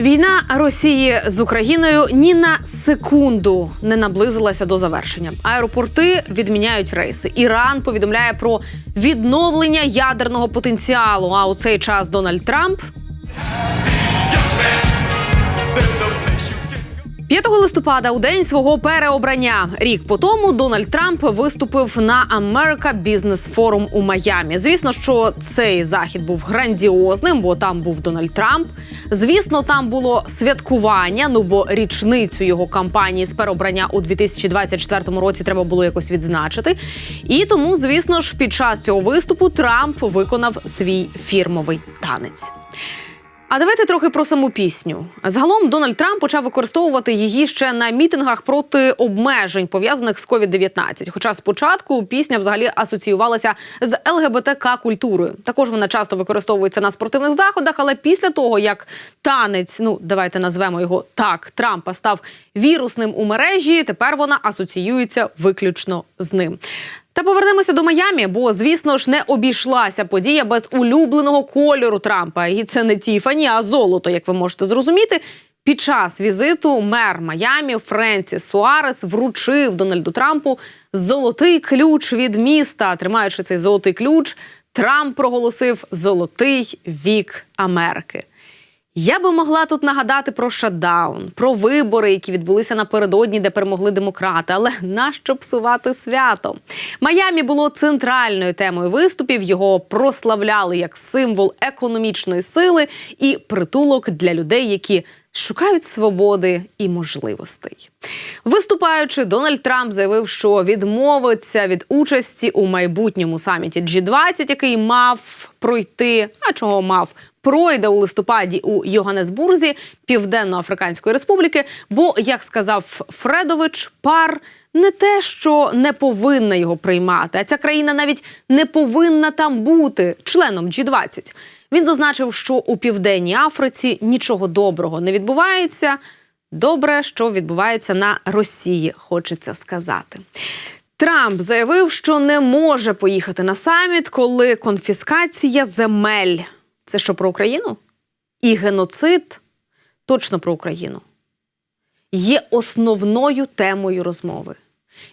Війна Росії з Україною ні на секунду не наблизилася до завершення. Аеропорти відміняють рейси. Іран повідомляє про відновлення ядерного потенціалу. А у цей час Дональд Трамп 5 листопада, у день свого переобрання, рік по тому Дональд Трамп виступив на Business Forum у Майамі. Звісно, що цей захід був грандіозним, бо там був Дональд Трамп. Звісно, там було святкування. Ну бо річницю його кампанії з переобрання у 2024 році треба було якось відзначити. І тому, звісно ж, під час цього виступу Трамп виконав свій фірмовий танець. А давайте трохи про саму пісню. Загалом Дональд Трамп почав використовувати її ще на мітингах проти обмежень пов'язаних з COVID-19. Хоча спочатку пісня взагалі асоціювалася з ЛГБТК культурою. Також вона часто використовується на спортивних заходах. Але після того як танець, ну давайте назвемо його так, Трампа став вірусним у мережі. Тепер вона асоціюється виключно з ним. Та повернемося до Майамі, бо звісно ж не обійшлася подія без улюбленого кольору Трампа. І це не Тіфані, а золото, як ви можете зрозуміти. Під час візиту мер Майамі Френсіс Суарес вручив Дональду Трампу золотий ключ від міста. Тримаючи цей золотий ключ, Трамп проголосив Золотий вік Америки. Я би могла тут нагадати про шатдаун, про вибори, які відбулися напередодні, де перемогли демократи. Але нащо псувати свято? Майамі було центральною темою виступів. Його прославляли як символ економічної сили і притулок для людей, які шукають свободи і можливостей. Виступаючи, Дональд Трамп заявив, що відмовиться від участі у майбутньому саміті G20, який мав пройти, а чого мав пройде у листопаді у Йоганнесбурзі Південно-Африканської Республіки. Бо, як сказав Фредович, пар не те, що не повинна його приймати, а ця країна навіть не повинна там бути членом G20. Він зазначив, що у південній Африці нічого доброго не відбувається. Добре, що відбувається на Росії, хочеться сказати. Трамп заявив, що не може поїхати на саміт, коли конфіскація земель це що про Україну? І геноцид точно про Україну є основною темою розмови.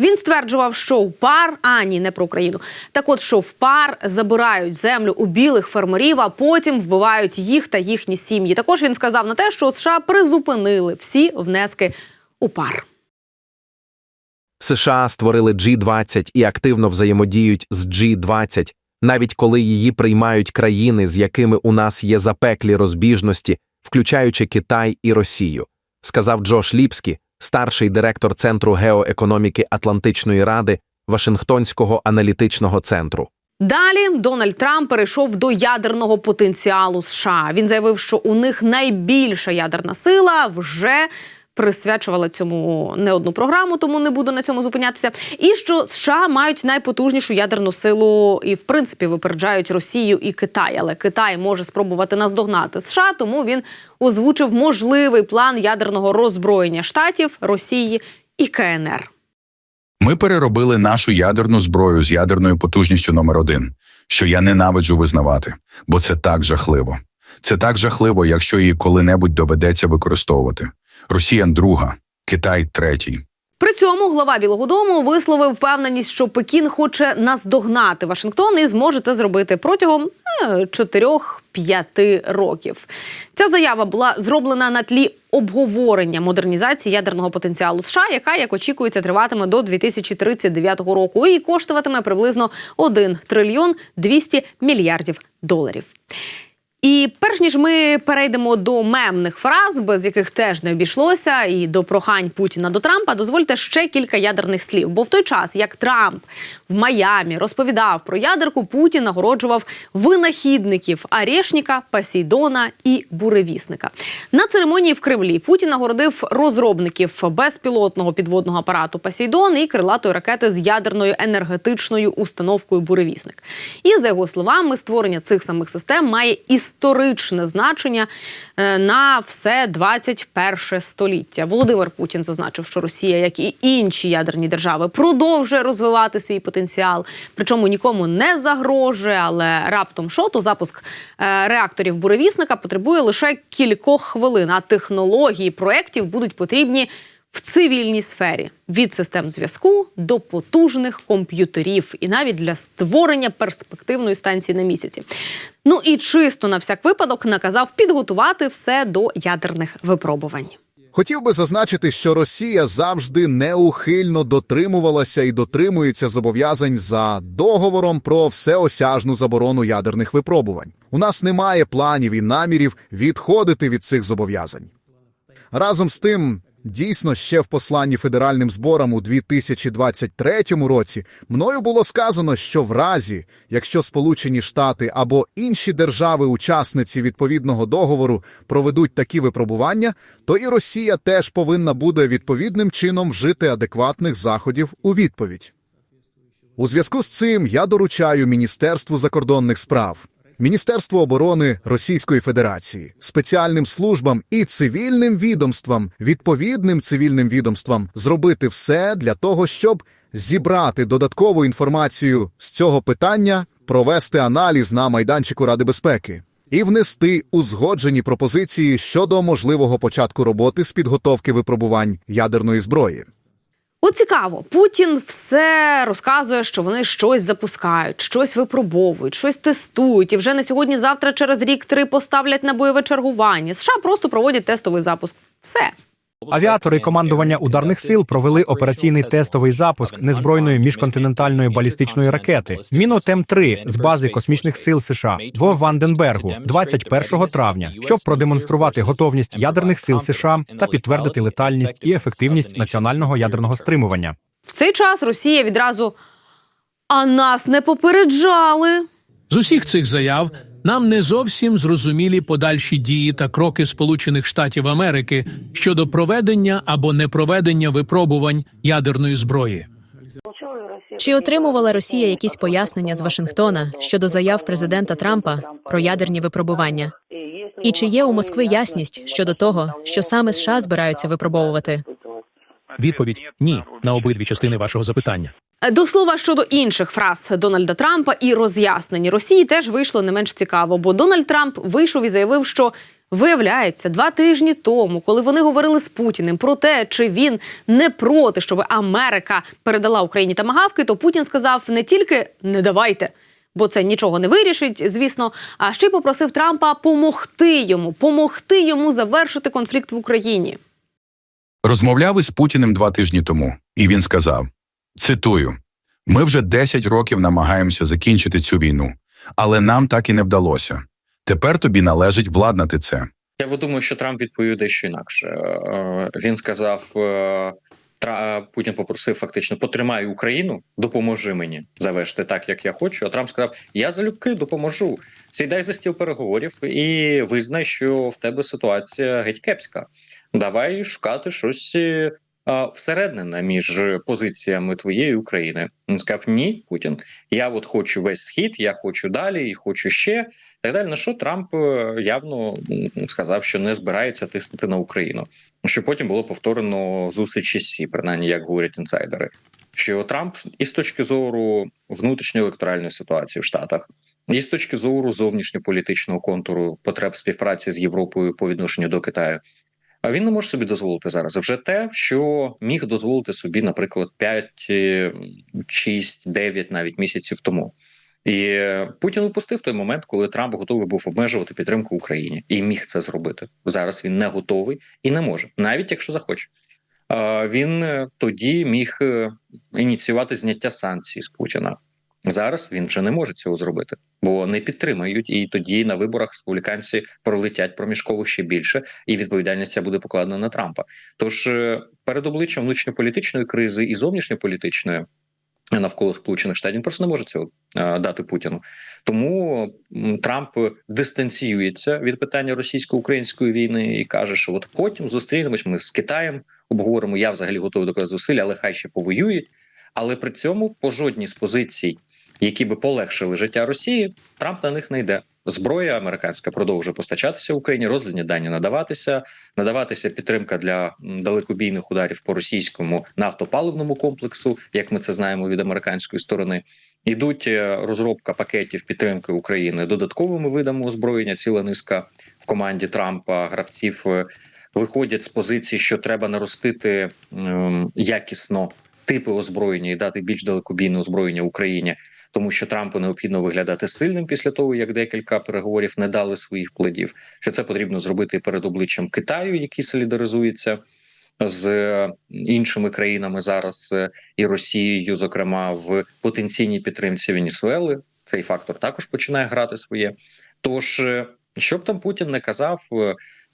Він стверджував, що в пар, а ні, не про Україну. Так от, що в пар забирають землю у білих фермерів, а потім вбивають їх та їхні сім'ї. Також він вказав на те, що США призупинили всі внески у пар. США створили G20 і активно взаємодіють з G20, навіть коли її приймають країни, з якими у нас є запеклі розбіжності, включаючи Китай і Росію, сказав Джош Ліпскі, старший директор Центру геоекономіки Атлантичної ради Вашингтонського аналітичного центру. Далі Дональд Трамп перейшов до ядерного потенціалу США. Він заявив, що у них найбільша ядерна сила вже присвячувала цьому не одну програму, тому не буду на цьому зупинятися. І що США мають найпотужнішу ядерну силу і, в принципі, випереджають Росію і Китай. Але Китай може спробувати наздогнати США, тому він озвучив можливий план ядерного роззброєння штатів, Росії і КНР. Ми переробили нашу ядерну зброю з ядерною потужністю номер один, що я ненавиджу визнавати, бо це так жахливо. Це так жахливо, якщо її коли-небудь доведеться використовувати. Росія друга, Китай третій. При цьому глава Білого Дому висловив впевненість, що Пекін хоче наздогнати Вашингтон і зможе це зробити протягом е, 4-5 років. Ця заява була зроблена на тлі обговорення модернізації ядерного потенціалу США, яка, як очікується, триватиме до 2039 року і коштуватиме приблизно 1 трильйон 200 мільярдів доларів. І перш ніж ми перейдемо до мемних фраз, без яких теж не обійшлося, і до прохань Путіна до Трампа, дозвольте ще кілька ядерних слів. Бо в той час, як Трамп в Майамі розповідав про ядерку, Путін нагороджував винахідників Арешніка, Пасейдона і Буревісника. На церемонії в Кремлі Путін нагородив розробників безпілотного підводного апарату Пасейдон і крилатої ракети з ядерною енергетичною установкою Буревісник. І за його словами, створення цих самих систем має історію історичне значення е, на все 21 століття. Володимир Путін зазначив, що Росія, як і інші ядерні держави, продовжує розвивати свій потенціал. Причому нікому не загрожує, але раптом що, то запуск е, реакторів буревісника потребує лише кількох хвилин. А технології проєктів будуть потрібні в цивільній сфері від систем зв'язку до потужних комп'ютерів, і навіть для створення перспективної станції на місяці. Ну і чисто на всяк випадок наказав підготувати все до ядерних випробувань. Хотів би зазначити, що Росія завжди неухильно дотримувалася і дотримується зобов'язань за договором про всеосяжну заборону ядерних випробувань. У нас немає планів і намірів відходити від цих зобов'язань. Разом з тим, дійсно, ще в посланні федеральним зборам у 2023 році мною було сказано, що в разі, якщо Сполучені Штати або інші держави-учасниці відповідного договору проведуть такі випробування, то і Росія теж повинна буде відповідним чином вжити адекватних заходів у відповідь. У зв'язку з цим я доручаю Міністерству закордонних справ, Міністерству оборони Російської Федерації, спеціальним службам і цивільним відомствам, відповідним цивільним відомствам зробити все для того, щоб зібрати додаткову інформацію з цього питання, провести аналіз на майданчику Ради безпеки і внести узгоджені пропозиції щодо можливого початку роботи з підготовки випробувань ядерної зброї. От цікаво, Путін все розказує, що вони щось запускають, щось випробовують, щось тестують, і вже на сьогодні-завтра через рік-три поставлять на бойове чергування. США просто проводять тестовий запуск. Все. Авіатори командування ударних сил провели операційний тестовий запуск незбройної міжконтинентальної балістичної ракети мінотем 3 з бази космічних сил США в Ванденбергу 21 травня, щоб продемонструвати готовність ядерних сил США та підтвердити летальність і ефективність національного ядерного стримування. В цей час Росія відразу а нас не попереджали. З усіх цих заяв нам не зовсім зрозумілі подальші дії та кроки Сполучених Штатів Америки щодо проведення або непроведення випробувань ядерної зброї. Чи отримувала Росія якісь пояснення з Вашингтона щодо заяв президента Трампа про ядерні випробування? І чи є у Москви ясність щодо того, що саме США збираються випробовувати? Відповідь ні на обидві частини вашого запитання. До слова щодо інших фраз Дональда Трампа і роз'яснень Росії теж вийшло не менш цікаво, бо Дональд Трамп вийшов і заявив, що виявляється два тижні тому, коли вони говорили з Путіним про те, чи він не проти, щоб Америка передала Україні тамагавки, то Путін сказав не тільки не давайте. Бо це нічого не вирішить, звісно. А ще попросив Трампа помогти йому, помогти йому завершити конфлікт в Україні. Розмовляв із Путіним два тижні тому, і він сказав: цитую: ми вже 10 років намагаємося закінчити цю війну, але нам так і не вдалося. Тепер тобі належить владнати це. Я думаю, що Трамп відповів дещо інакше. Е, Він сказав: е, е, Путін попросив фактично потримай Україну, допоможи мені завершити так, як я хочу. А Трамп сказав: Я залюбки допоможу. Сідай за стіл переговорів і визнай, що в тебе ситуація геть кепська. Давай шукати щось всередине між позиціями твоєї України. Він сказав: Ні, Путін. Я от хочу весь схід, я хочу далі і хочу ще. Так далі, на що Трамп е, явно сказав, що не збирається тиснути на Україну. Що потім було повторено зустрічі Сі, принаймні як говорять інсайдери. Що Трамп і з точки зору внутрішньої електоральної ситуації в Штатах, і з точки зору зовнішньополітичного контуру потреб співпраці з Європою по відношенню до Китаю. А він не може собі дозволити зараз вже те, що міг дозволити собі, наприклад, 5, 6, 9 навіть місяців тому. І Путін упустив той момент, коли Трамп готовий був обмежувати підтримку Україні і міг це зробити. Зараз він не готовий і не може, навіть якщо захоче. Він е, тоді міг е, ініціювати зняття санкцій з Путіна. Зараз він вже не може цього зробити, бо не підтримають, і тоді на виборах республіканці пролетять проміжкових ще більше, і відповідальність ця буде покладена на Трампа. Тож е, перед обличчям внутрішньополітичної кризи і зовнішньополітичної навколо Сполучених Штатів просто не може цього е, дати Путіну. Тому Трамп дистанціюється від питання російсько-української війни і каже, що от потім зустрінемось. Ми з Китаєм обговоримо. Я взагалі готовий докладати зусилля, але хай ще повоюють. Але при цьому по жодній з позицій які би полегшили життя Росії, Трамп на них не йде. Зброя американська продовжує постачатися в Україні, розвідні дані надаватися, надаватися підтримка для далекобійних ударів по російському нафтопаливному комплексу, як ми це знаємо від американської сторони. Ідуть е, розробка пакетів підтримки України додатковими видами озброєння. Ціла низка в команді Трампа гравців е, виходять з позиції, що треба наростити якісно типи озброєння і дати більш далекобійне озброєння Україні, тому що Трампу необхідно виглядати сильним після того, як декілька переговорів не дали своїх плодів. Що це потрібно зробити перед обличчям Китаю, який солідаризується з е, іншими країнами зараз е, і Росією, зокрема в потенційній підтримці Венесуели. Цей фактор також починає грати своє. Тож, е, що б там Путін не казав,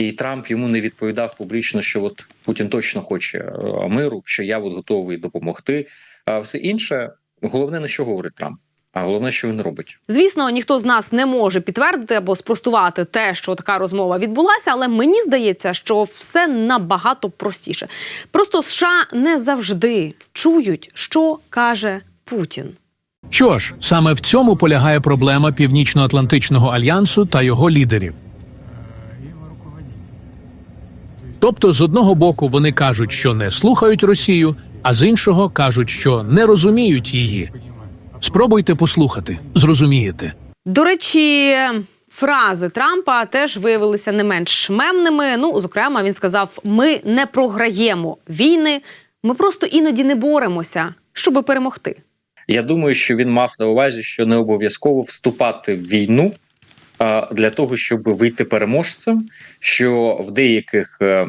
і Трамп йому не відповідав публічно, що от Путін точно хоче е, миру, що я от готовий допомогти. А все інше, головне, на що говорить Трамп, а головне, що він робить. Звісно, ніхто з нас не може підтвердити або спростувати те, що така розмова відбулася, але мені здається, що все набагато простіше. Просто США не завжди чують, що каже Путін. Що ж, саме в цьому полягає проблема Північно-Атлантичного альянсу та його лідерів. Тобто, з одного боку, вони кажуть, що не слухають Росію, а з іншого кажуть, що не розуміють її. Спробуйте послухати, зрозумієте. До речі, фрази Трампа теж виявилися не менш мемними. Ну, зокрема, він сказав: ми не програємо війни, ми просто іноді не боремося, щоб перемогти. Я думаю, що він мав на увазі, що не обов'язково вступати в війну для того, щоб вийти переможцем. Що в деяких е,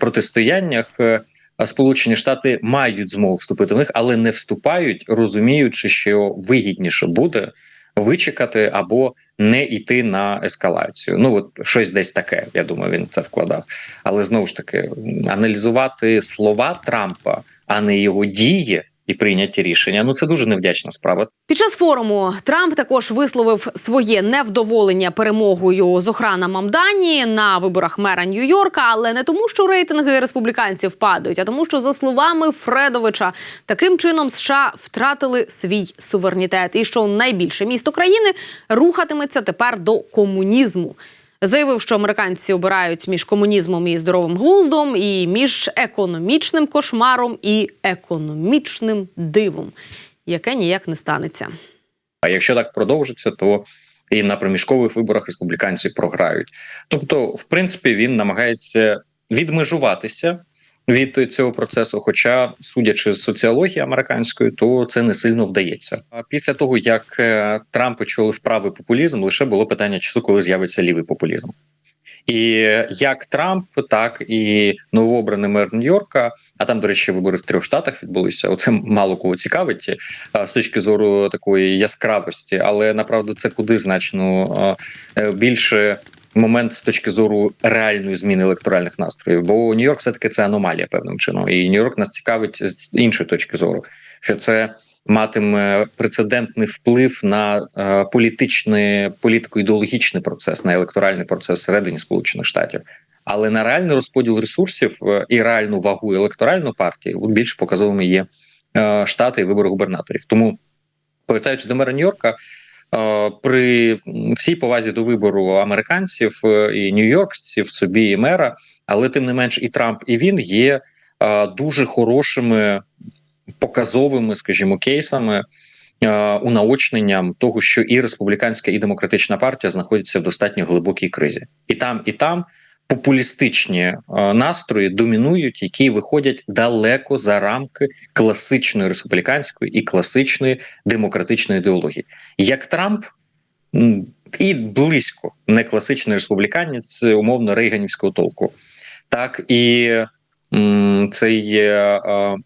протистояннях е, Сполучені Штати мають змогу вступити в них, але не вступають, розуміючи, що вигідніше буде вичекати або не йти на ескалацію. Ну от щось десь таке. Я думаю, він це вкладав. Але знову ж таки, аналізувати слова Трампа, а не його дії і прийняті рішення. Ну це дуже невдячна справа. Під час форуму Трамп також висловив своє невдоволення перемогою Зохра на Мамдані на виборах мера Нью-Йорка, але не тому, що рейтинги республіканців падають, а тому, що за словами Фредовича, таким чином США втратили свій суверенітет, і що найбільше місто країни рухатиметься тепер до комунізму. Заявив, що американці обирають між комунізмом і здоровим глуздом, і між економічним кошмаром і економічним дивом, яке ніяк не станеться. А якщо так продовжиться, то і на проміжкових виборах республіканці програють. Тобто, в принципі, він намагається відмежуватися від цього процесу. Хоча, судячи з соціології американської, то це не сильно вдається. А після того як е, Трамп очолив правий популізм, лише було питання часу, коли з'явиться лівий популізм. І як Трамп, так і новообраний мер Нью-Йорка, а там, до речі, вибори в трьох штатах відбулися. Оце мало кого цікавить з точки зору такої яскравості, але направду це куди значно е, більше момент з точки зору реальної зміни електоральних настроїв. Бо Нью-Йорк все таки це аномалія певним чином, і Нью-Йорк нас цікавить з іншої точки зору, що це. Матиме прецедентний вплив на е, політичний політико-ідеологічний процес, на електоральний процес всередині Сполучених Штатів, але на реальний розподіл ресурсів е, і реальну вагу електоральної партії більш показовими є е, штати і вибори губернаторів. Тому повертаючи до мера Нью-Йорка, при всій повазі до вибору американців е, і нью-йоркців собі і мера, але тим не менш і Трамп, і він є е, дуже хорошими показовими, скажімо, кейсами. е, Унаочненням того, що і республіканська, і демократична партія знаходяться в достатньо глибокій кризі, і там, і там популістичні е, настрої домінують, які виходять далеко за рамки класичної республіканської і класичної демократичної ідеології. Як Трамп і близько не класичний республіканець умовно рейганівського толку, так і цей е,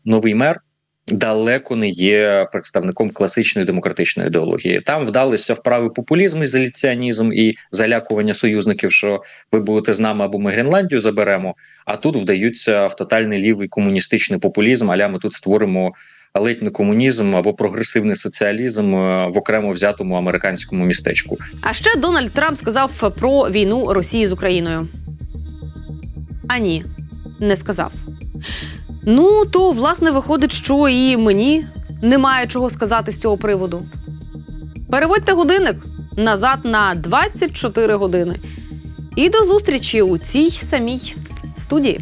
новий мер далеко не є представником класичної демократичної ідеології. Там вдалися в правий популізм, ізоляціонізм і залякування союзників, що ви будете з нами або ми Гренландію заберемо. А тут вдаються в тотальний лівий комуністичний популізм. Аля ми тут створимо ледь не комунізм або прогресивний соціалізм е, в окремо взятому американському містечку. А ще Дональд Трамп сказав про війну Росії з Україною. А ні, не сказав. Ну, то власне виходить, що і мені немає чого сказати з цього приводу. Переводьте годинник назад на 24 години. І до зустрічі у цій самій студії.